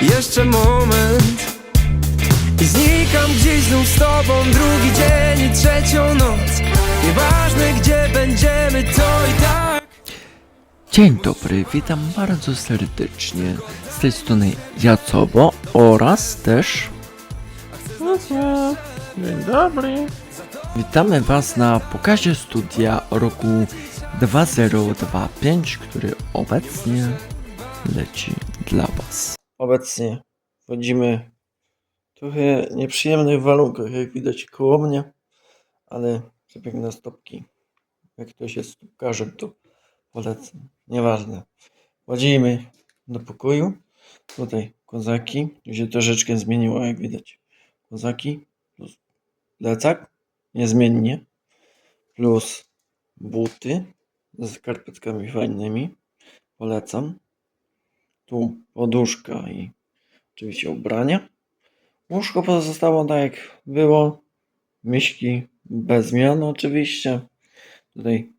Jeszcze moment I znikam gdzieś znów z tobą Drugi dzień i trzecią noc Nieważne gdzie będziemy to i tak Dzień dobry, witam bardzo serdecznie z tej strony Jacobo oraz też Dzień dobry. witamy Was na pokazie studia roku 2025, który obecnie leci dla Was. Obecnie wchodzimy w trochę nieprzyjemnych warunkach, jak widać koło mnie, ale przepiękne stopki. Jak ktoś jest stopkarzem, to polecam. Nieważne. Wchodzimy do pokoju. Tutaj kozaki. Tu się troszeczkę zmieniło, jak widać. Kozaki plus plecak. Niezmiennie. Plus buty z skarpetkami fajnymi. Polecam. Tu poduszka i oczywiście ubrania. Łóżko pozostało tak jak było. Myśki bez zmian oczywiście. Tutaj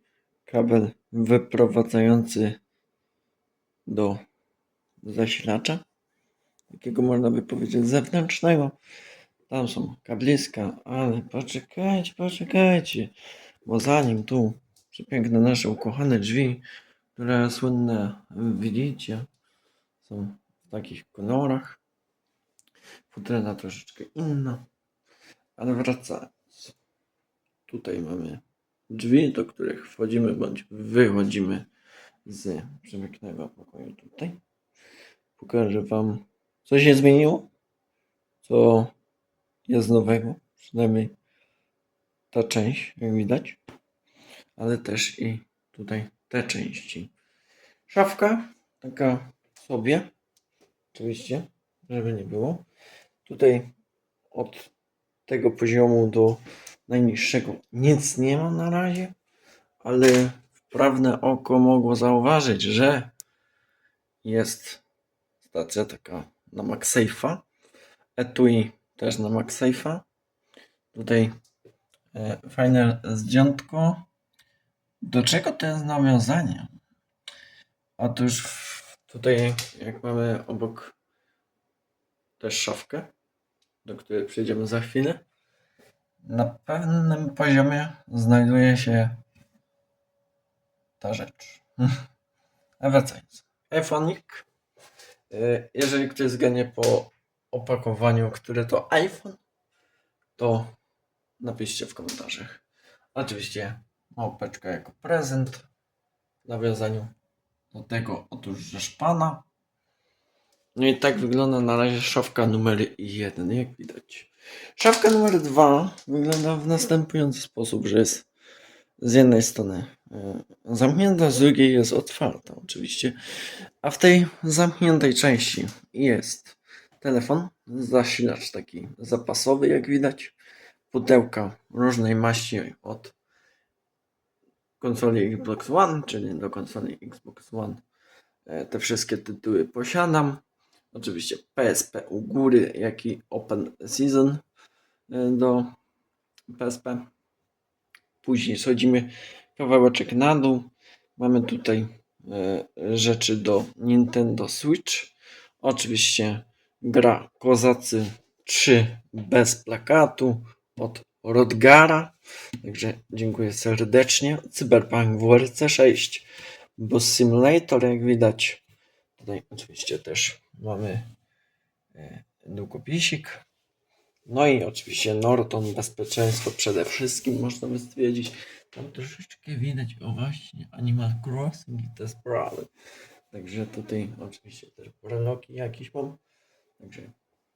kabel wyprowadzający do zasilacza. Takiego można by powiedzieć zewnętrznego. Tam są kabliska, ale poczekajcie, poczekajcie. Bo zanim tu przepiękne nasze ukochane drzwi, które słynne widzicie, są w takich kolorach. Futryna troszeczkę inna, ale wracając. Tutaj mamy drzwi, do których wchodzimy bądź wychodzimy z przepięknego pokoju tutaj. Pokażę Wam, co się zmieniło, co jest nowego, przynajmniej ta część, jak widać, ale też i tutaj te części. Szafka, taka sobie, oczywiście, żeby nie było. Tutaj od tego poziomu do najniższego nic nie ma na razie, ale wprawne oko mogło zauważyć, że jest stacja taka na MagSafe'a, etui też na MagSafe'a. Tutaj e, fajne zdjątko. Do czego to jest nawiązanie? Otóż w- tutaj, jak mamy obok też szafkę, do której przejdziemy za chwilę, na pewnym poziomie znajduje się ta rzecz. A wracając. iPhone'ik. Y, Jeżeli ktoś zgadnie po opakowaniu, które to iPhone, to napiszcie w komentarzach. Oczywiście małpeczka jako prezent w nawiązaniu do tego otóż szpana. No i tak wygląda na razie szafka numer jeden, jak widać. Szafka numer dwa wygląda w następujący sposób, że jest z jednej strony e, zamknięta, z drugiej jest otwarta oczywiście. A w tej zamkniętej części jest telefon, zasilacz taki zapasowy, jak widać, pudełka różnej maści od konsoli Xbox One, czyli do konsoli Xbox One. E, Te wszystkie tytuły posiadam. Oczywiście PSP u góry, jak i Open Season e, do PSP. Później schodzimy kawałeczek na dół. Mamy tutaj e, rzeczy do Nintendo Switch. Oczywiście gra Kozacy 3 bez plakatu od Rodgara. Także dziękuję serdecznie. Cyberpunk WRC 6 Boss Simulator, jak widać. Tutaj oczywiście też mamy e, długopisik. No i oczywiście Norton, bezpieczeństwo przede wszystkim można by stwierdzić. Tam troszeczkę widać, o właśnie, Animal Crossing i te sprawy. Także tutaj oczywiście też breloki jakieś mam. Także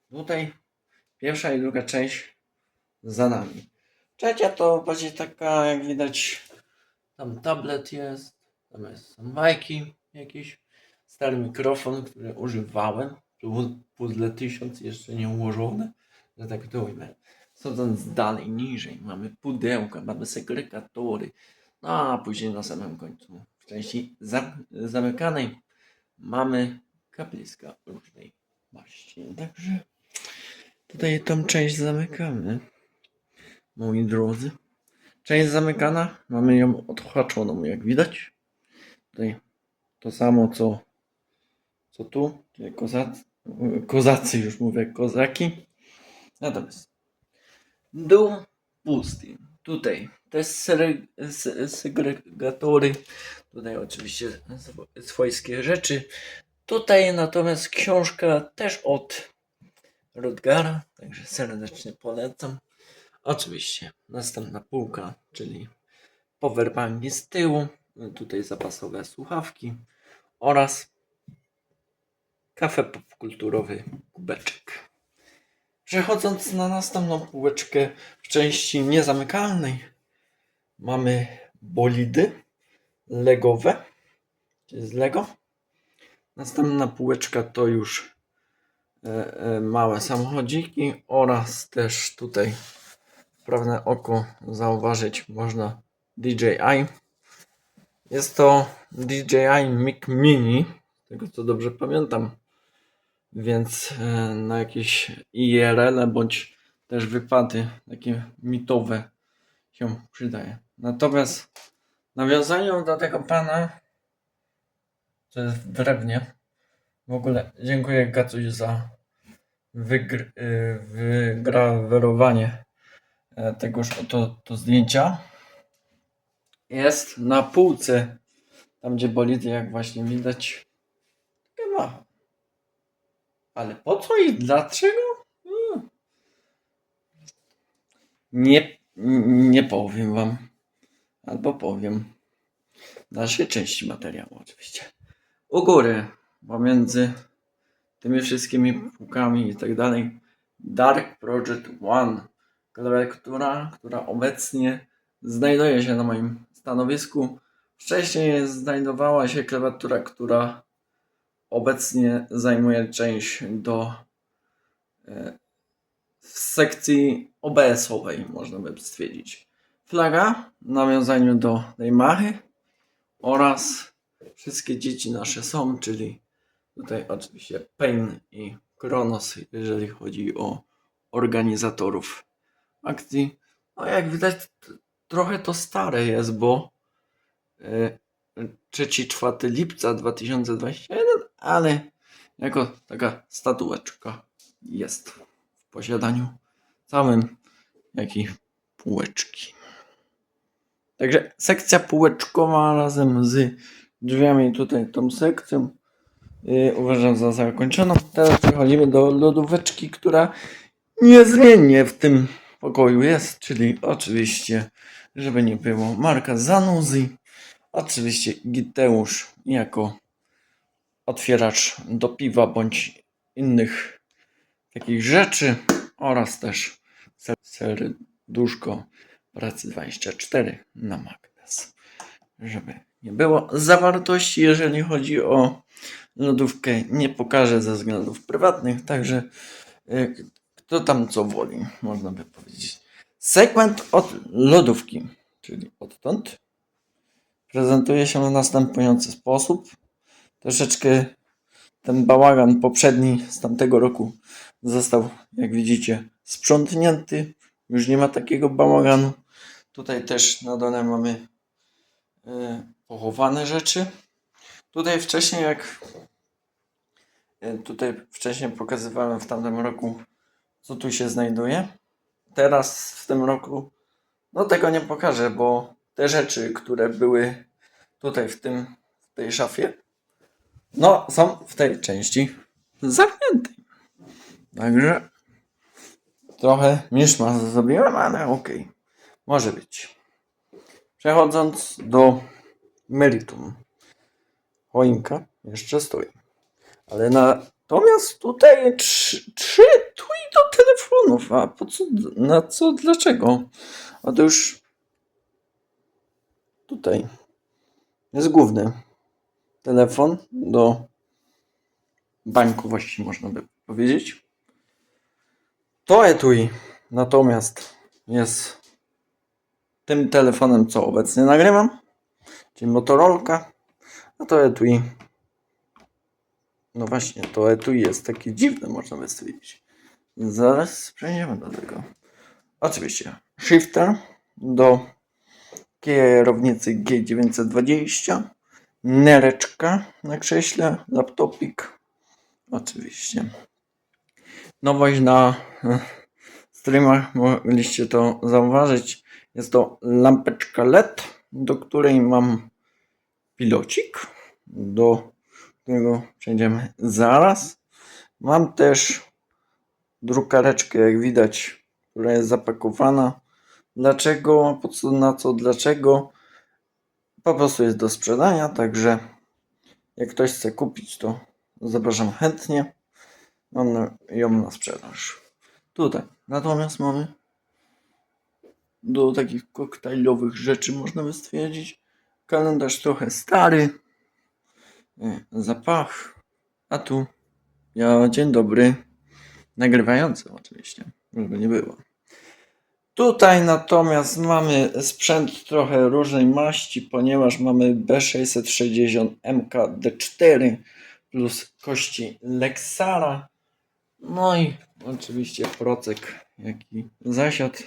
tutaj pierwsza i druga część za nami. Trzecia to bardziej taka, jak widać, tam tablet jest, tam jest są bajki jakieś, stary mikrofon, który używałem, tu puzzle 1000 jeszcze nie ułożone, że tak to ujmę. Schodząc dalej, niżej, mamy pudełka, mamy segregatory, no a później na samym końcu, w części zam- zamykanej, mamy kapliska różnej maści. Także tutaj tą część zamykamy, moi drodzy. Część zamykana, mamy ją odhaczoną, jak widać. Tutaj to samo co, co tu, kozac, kozacy już mówię, kozaki. Natomiast dół pusty. Tutaj też segregatory. Tutaj oczywiście swo- swojskie rzeczy. Tutaj natomiast książka też od Rodgara, także serdecznie polecam. Oczywiście następna półka, czyli powerbanki z tyłu, tutaj zapasowe słuchawki oraz kafe popkulturowy kubeczek. Przechodząc na następną półeczkę w części niezamykalnej, mamy bolidy legowe, czyli z Lego. Następna półeczka to już e, e, małe samochodziki oraz też tutaj wprawne oko zauważyć można DJI. Jest to DJI Mic Mini, z tego co dobrze pamiętam, więc e, na jakieś IRL bądź też wypady takie mitowe się przydaje. Natomiast nawiązaniu do tego pana, co jest drewnie, w ogóle dziękuję Gacuś za wygr- y, wygrawerowanie e, tegoż oto to zdjęcia. Jest na półce, tam gdzie bolidy, jak właśnie widać, takie ma. Ale po co i dlaczego? Hmm. Nie, nie powiem wam. Albo powiem. W dalszej części materiału oczywiście. U góry, pomiędzy tymi wszystkimi półkami i tak dalej, Dark Project One, klawiatura, która obecnie znajduje się na moim stanowisku. Wcześniej znajdowała się klawiatura, która obecnie zajmuje część do e, sekcji OBS-owej, można by stwierdzić. Flaga w nawiązaniu do tej machy oraz wszystkie dzieci nasze są, czyli tutaj oczywiście Pain i Kronos, jeżeli chodzi o organizatorów akcji. No jak widać, trochę to stare jest, bo e, 3-4 lipca 2021, ale jako taka statueczka jest w posiadaniu całym, jak i półeczki. Także sekcja półeczkowa razem z drzwiami tutaj tą sekcją yy, uważam za zakończoną. Teraz przechodzimy do lodóweczki, która niezmiennie w tym pokoju jest, czyli oczywiście, żeby nie było, marka Zanuzy. Oczywiście Giteusz jako otwieracz do piwa bądź innych takich rzeczy oraz też ser- serduszko pracy 24 na magnes. Żeby nie było zawartości, jeżeli chodzi o lodówkę, nie pokażę ze względów prywatnych, także kto tam co woli, można by powiedzieć. Segment od lodówki, czyli odtąd prezentuje się w następujący sposób. Troszeczkę ten bałagan poprzedni z tamtego roku został, jak widzicie, sprzątnięty. Już nie ma takiego bałaganu. Tutaj też na dole mamy e, pochowane rzeczy. Tutaj wcześniej, jak e, tutaj wcześniej pokazywałem w tamtym roku, co tu się znajduje. Teraz w tym roku, no tego nie pokażę, bo te rzeczy, które były tutaj w tym, w tej szafie, no są w tej części zamkniętej. Także trochę miszmasz zrobiłem, ale okej. Może być. Przechodząc do meritum. Choinka jeszcze stoi. Ale natomiast tutaj trzy, trzy do telefonów. A po co, na co, dlaczego? Otóż tutaj jest główny telefon do bankowości, można by powiedzieć. To etui natomiast jest tym telefonem, co obecnie nagrywam, czyli Motorola. A to etui, no właśnie, to etui jest takie dziwne, można by stwierdzić. Zaraz przejdziemy do tego. Oczywiście, shifter do kierownicy G920, nereczka na krześle, laptopik Oczywiście. Nowość na e, streamach, mogliście to zauważyć, jest to lampeczka LED, do której mam pilocik, do którego przejdziemy zaraz. Mam też drukareczkę, jak widać, która jest zapakowana. Dlaczego, po co, na co, dlaczego? Po prostu jest do sprzedania, także jak ktoś chce kupić, to zapraszam chętnie. Mam ją na sprzedaż. Tutaj. Natomiast mamy do takich koktajlowych rzeczy, można by stwierdzić. Kalendarz trochę stary. E, Zapach. A tu ja, dzień dobry. Nagrywający oczywiście, żeby nie było. Tutaj natomiast mamy sprzęt trochę różnej maści, ponieważ mamy B660 MKD4 plus kości Lexara. No i oczywiście procek, jaki zasiadł.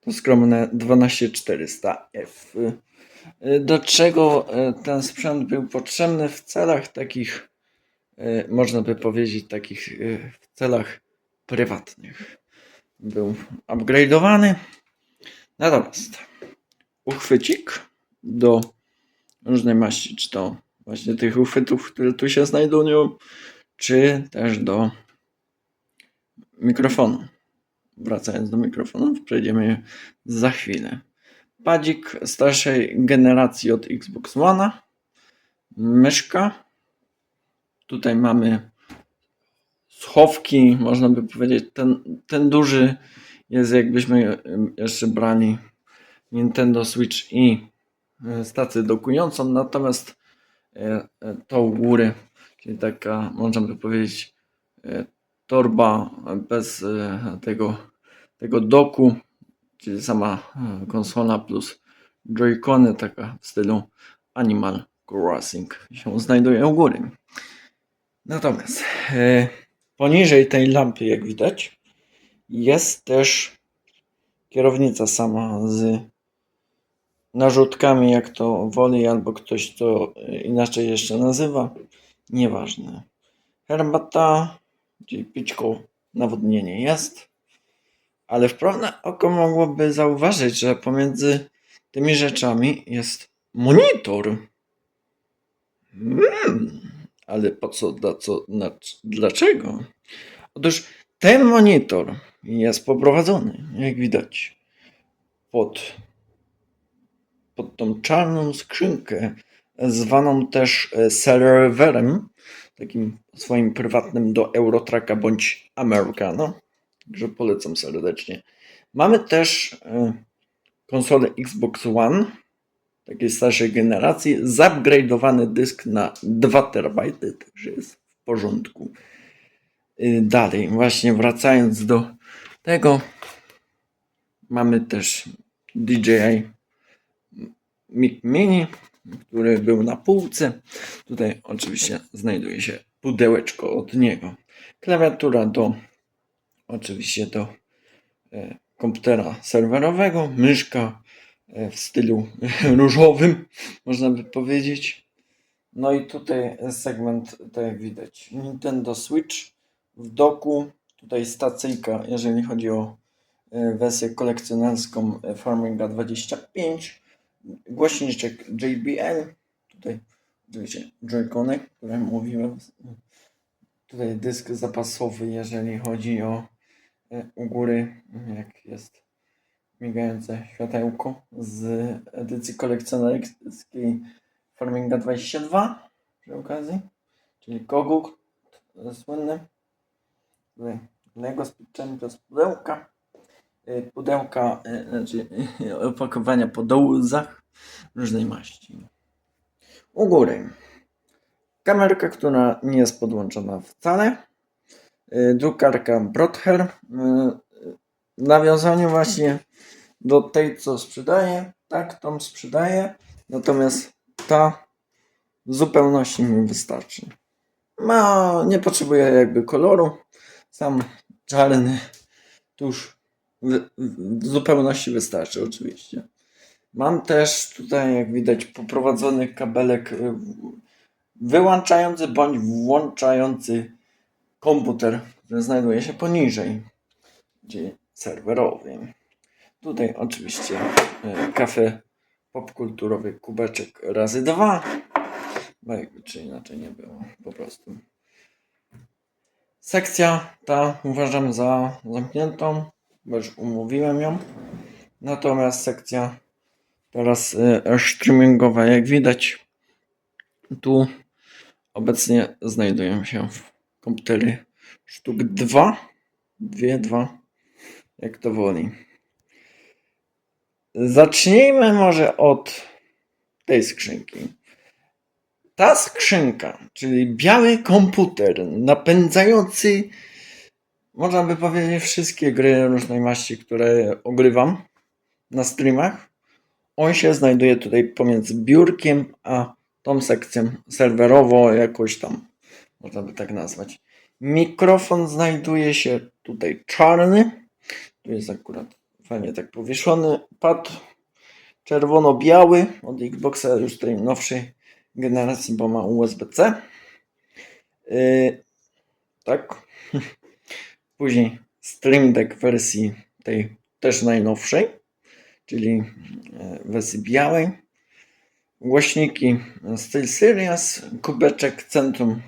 To skromne 12400F. Do czego e, ten sprzęt był potrzebny w celach takich, e, można by powiedzieć, takich e, w celach prywatnych. Był upgrade'owany. Natomiast uchwycik do różnej maści, czy to właśnie tych uchwytów, które tu się znajdują, czy też do mikrofonu. Wracając do mikrofonów, przejdziemy za chwilę. Padzik starszej generacji od Xbox One'a. Myszka. Tutaj mamy schowki, można by powiedzieć. Ten, ten duży jest jakbyśmy jeszcze brali Nintendo Switch i e, stację dokującą, natomiast e, e, to u góry, czyli taka, można by powiedzieć, torba bez tego, tego doku, czyli sama e, konsola plus joycony, taka w stylu Animal Crossing się znajduje u góry. Natomiast e, poniżej tej lampy, jak widać, jest też kierownica sama z narzutkami, jak to woli, albo ktoś to e, inaczej jeszcze nazywa. Nieważne. Herbata, czyli pićko, nawodnienie jest. Ale wprawne oko mogłoby zauważyć, że pomiędzy tymi rzeczami jest monitor. Mm, ale po co, dla co, na, dlaczego? Otóż ten monitor jest poprowadzony, jak widać, pod, pod tą czarną skrzynkę, zwaną też e, serwerem, takim swoim prywatnym do Eurotracka bądź Americano. Także polecam serdecznie. Mamy też e, konsolę Xbox One, takiej starszej generacji, zupgrade'owany dysk na 2 terabajty, także jest w porządku. Y, Dalej, właśnie wracając do tego, mamy też DJI Mic Mini, który był na półce. Tutaj oczywiście znajduje się pudełeczko od niego. Klawiatura do oczywiście do e, komputera serwerowego, myszka e, w stylu różowym, można by powiedzieć. No i tutaj segment, tak jak widać, Nintendo Switch w doku, tutaj stacyjka, jeżeli chodzi o e, wersję kolekcjonerską Farminga 25, głośniczek JBL, tutaj oczywiście joycony, które mówiłem, tutaj dysk zapasowy, jeżeli chodzi o u góry, jak jest migające światełko z edycji kolekcjonerskiej Farminga 22 przy okazji, czyli kogut słynny. Lego z pizzami przez pudełka. E, Pudełka, e, znaczy e, opakowania po dołzach różnej maści. U góry kamerka, która nie jest podłączona wcale. E, Drukarka Brother. W nawiązaniu właśnie do tej, co sprzedaję. Tak, tą sprzedaję. Natomiast ta w zupełności mi wystarczy. Ma, nie potrzebuje jakby koloru. Sam czarny tuż w, w zupełności wystarczy oczywiście. Mam też tutaj, jak widać, poprowadzony kabelek y, wyłączający bądź włączający komputer, który znajduje się poniżej, gdzie serwerowy. Tutaj oczywiście e, kafe popkulturowy kubeczek razy dwa, bo jakby czy inaczej nie było po prostu. Sekcja ta uważam za zamkniętą, bo już umówiłem ją. Natomiast sekcja teraz e, streamingowa, jak widać, tu obecnie znajdują się komputery sztuk 2, dwie, dwa, jak to woli. Zacznijmy może od tej skrzynki. Ta skrzynka, czyli biały komputer napędzający, można by powiedzieć, wszystkie gry różnej maści, które ogrywam na streamach. On się znajduje tutaj pomiędzy biurkiem a tą sekcją serwerowo, jakoś tam, można by tak nazwać. Mikrofon znajduje się tutaj czarny. Tu jest akurat fajnie tak powieszony. Pad czerwono-biały od Xboxa już tej nowszej generacji, bo ma USB-C. Yy, tak. Później Stream Deck wersji tej też najnowszej, czyli e, wersji białej. Głośniki SteelSeries, kubeczek centrum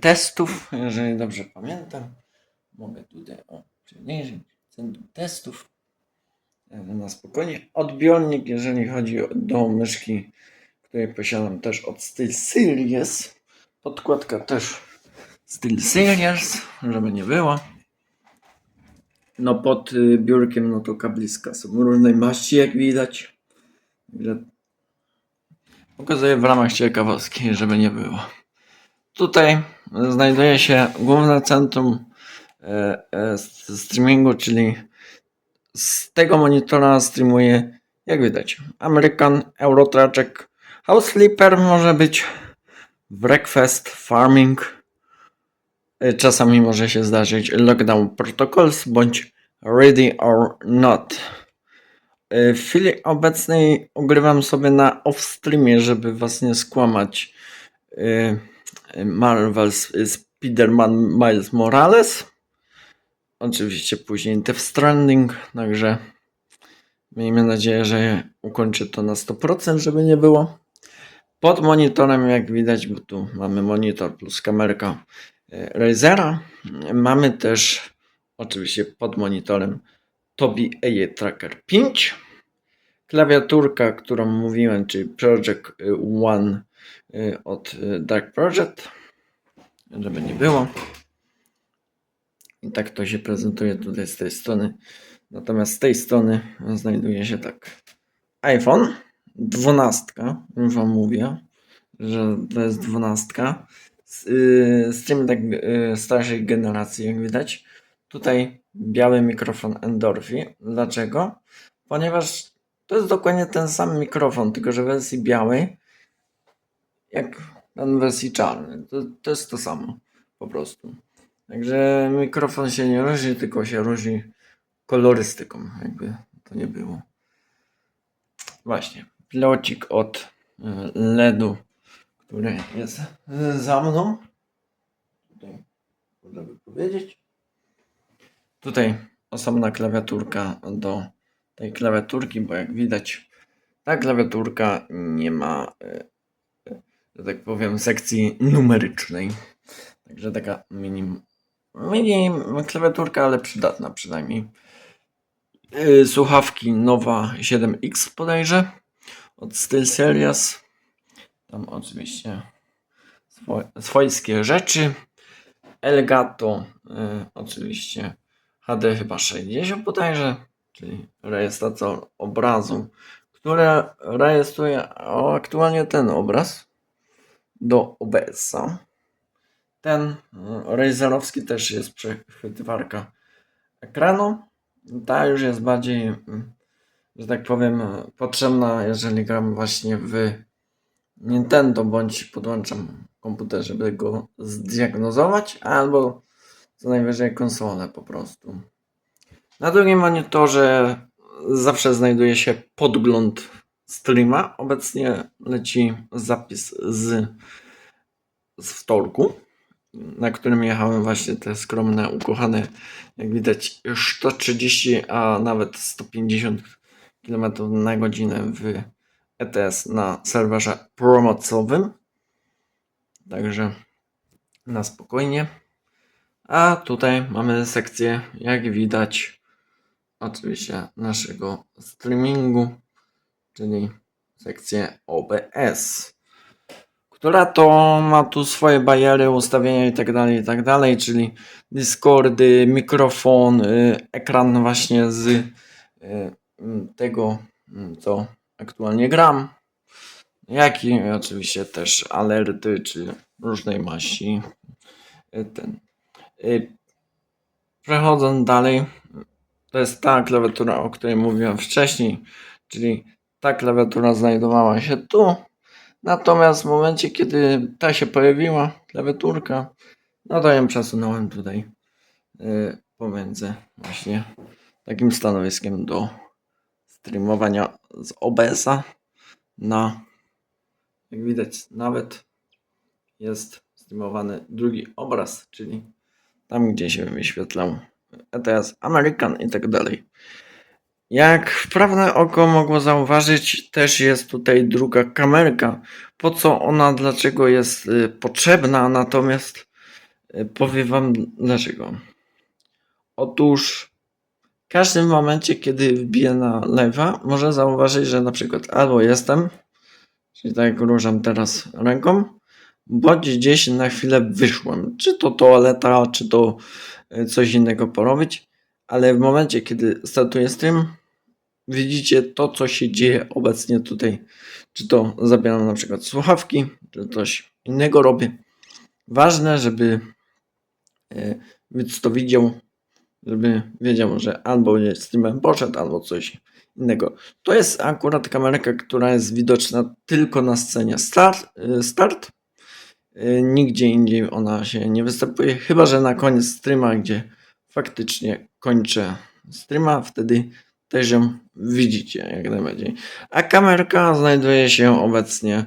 testów, jeżeli dobrze pamiętam. Mogę tutaj o, centrum testów e, na spokojnie. Odbiornik, jeżeli chodzi do myszki, której posiadam też od SteelSeries. Podkładka też SteelSeries, żeby nie było. No pod y, biurkiem no to kabliska są różnej maści jak widać. Pokazuję w ramach ciekawostki, żeby nie było. Tutaj znajduje się główne centrum e, e, streamingu, czyli z tego monitora streamuje, jak widać, American, Eurotraczek, House Sleeper może być, Breakfast, Farming, e, czasami może się zdarzyć Lockdown Protocols bądź Ready or Not. W chwili obecnej ogrywam sobie na off-streamie, żeby was nie skłamać. E, Marvel's Spider-Man Miles Morales. Oczywiście później Death Stranding, także miejmy nadzieję, że ukończę to na 100%, żeby nie było. Pod monitorem, jak widać, bo tu mamy monitor plus kamerka e, Razera. Mamy też oczywiście pod monitorem Tobii AI Tracker 5. Klawiaturka, którą mówiłem, czyli Project One y, od y, Dark Project, żeby nie było. I tak to się prezentuje tutaj z tej strony. Natomiast z tej strony znajduje się tak iPhone 12, już wam mówię, że to jest 12. Z, y, z tym tak y, starszej generacji, jak widać. Tutaj biały mikrofon Endorphi. Dlaczego? Ponieważ to jest dokładnie ten sam mikrofon, tylko że w wersji białej, jak ten wersji czarnej. To, to jest to samo, po prostu. Także mikrofon się nie różni, tylko się różni kolorystyką, jakby to nie było. Właśnie, pilocik od y, LEDu, który jest y, za mną. Tutaj można by powiedzieć. Tutaj osobna klawiaturka do tej klawiaturki, bo jak widać, ta klawiaturka nie ma, e, e, tak powiem, sekcji numerycznej. Także taka mini, mini klawiaturka, ale przydatna przynajmniej. E, Słuchawki Nowa 7X bodajże od SteelSeries. Tam oczywiście swo- swojskie rzeczy. Elgato y, oczywiście HD chyba 60 bodajże, czyli rejestrator obrazu, które rejestruje aktualnie ten obraz do OBS-a. Ten y, Razerowski też jest przechwytywarka ekranu. Ta już jest bardziej, y, że tak powiem, potrzebna, jeżeli gram właśnie w Nintendo, bądź podłączam komputer, żeby go zdiagnozować, albo co najwyżej konsolę po prostu. Na drugim monitorze zawsze znajduje się podgląd streama. Obecnie leci zapis z z wtorku, na którym jechałem właśnie te skromne, ukochane, jak widać 130, a nawet 150 km na godzinę w ETS na serwerze promocowym. Także na spokojnie. A tutaj mamy sekcję, jak widać, oczywiście naszego streamingu, czyli sekcję OBS, która to ma tu swoje bariery, ustawienia i tak dalej, i tak dalej, czyli Discordy, mikrofon, y, ekran właśnie z y, mm, tego, mm, co aktualnie gram, jak i oczywiście też alerty, czy różnej maści. Y, Ten. Przechodząc dalej, to jest ta klawiatura, o której mówiłem wcześniej, czyli ta klawiatura znajdowała się tu. Natomiast w momencie, kiedy ta się pojawiła, klawiaturka, no to ją przesunąłem tutaj y, pomiędzy właśnie takim stanowiskiem do streamowania z OBS-a na, jak widać, nawet jest streamowany drugi obraz, czyli tam, gdzie się wyświetlał ETS American i tak dalej. Jak wprawne oko mogło zauważyć, też jest tutaj druga kamerka. Po co ona, dlaczego jest y, potrzebna, natomiast y, powiem Wam dlaczego. Otóż w każdym momencie, kiedy wbiję na lewa, może zauważyć, że na przykład albo jestem, czyli tak jak ruszam teraz ręką, bądź gdzieś na chwilę wyszłem. Czy to toaleta, czy to y, coś innego porobić, ale w momencie, kiedy startuję stream, widzicie to, co się dzieje obecnie tutaj. Czy to zabieram na przykład słuchawki, czy coś innego robię. Ważne, żeby y, widz to widział, żeby wiedział, że albo jest streamem poszedł, albo coś innego. To jest akurat kamerka, która jest widoczna tylko na scenie start. y, start. Y, Nigdzie indziej ona się nie występuje, chyba że na koniec streama, gdzie faktycznie kończę streama, wtedy też ją widzicie jak najbardziej. A kamerka znajduje się obecnie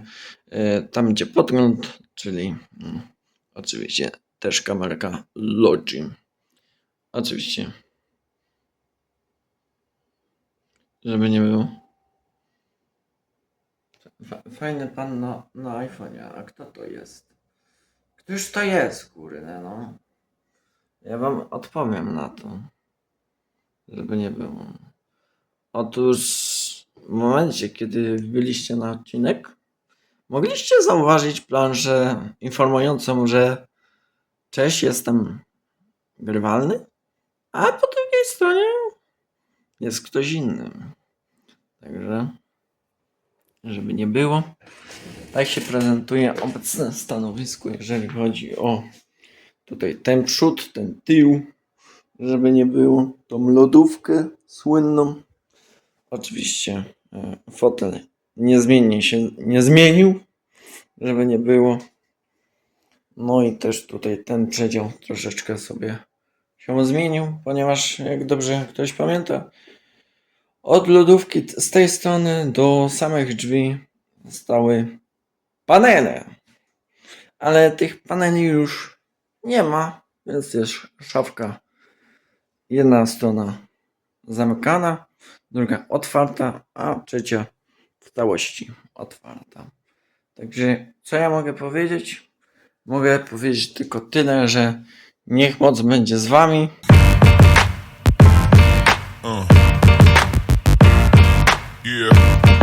y, tam, gdzie podgląd, czyli mm, oczywiście też kamerka Logi. Oczywiście. Żeby nie było. Fa- Fajny pan na, na iPhone'ie, a kto to jest? Któż to jest, kurde, no? Ja wam odpowiem na to. Żeby nie było. Otóż w momencie, kiedy byliście na odcinek, mogliście zauważyć planszę informującą, że cześć, jestem grywalny, a po drugiej stronie jest ktoś inny. Także, żeby nie było, tak się prezentuje obecne stanowisko, jeżeli chodzi o tutaj ten przód, ten tył, żeby nie było, tą lodówkę słynną. Oczywiście e, fotel niezmiennie się nie zmienił, żeby nie było. No i też tutaj ten przedział troszeczkę sobie się zmienił, ponieważ jak dobrze ktoś pamięta, od lodówki z tej strony do samych drzwi stały panele. Ale tych paneli już nie ma, więc jest szafka. Jedna strona zamykana, druga otwarta, a trzecia w całości otwarta. Także co ja mogę powiedzieć? Mogę powiedzieć tylko tyle, że niech moc będzie z wami. Uh. Yeah.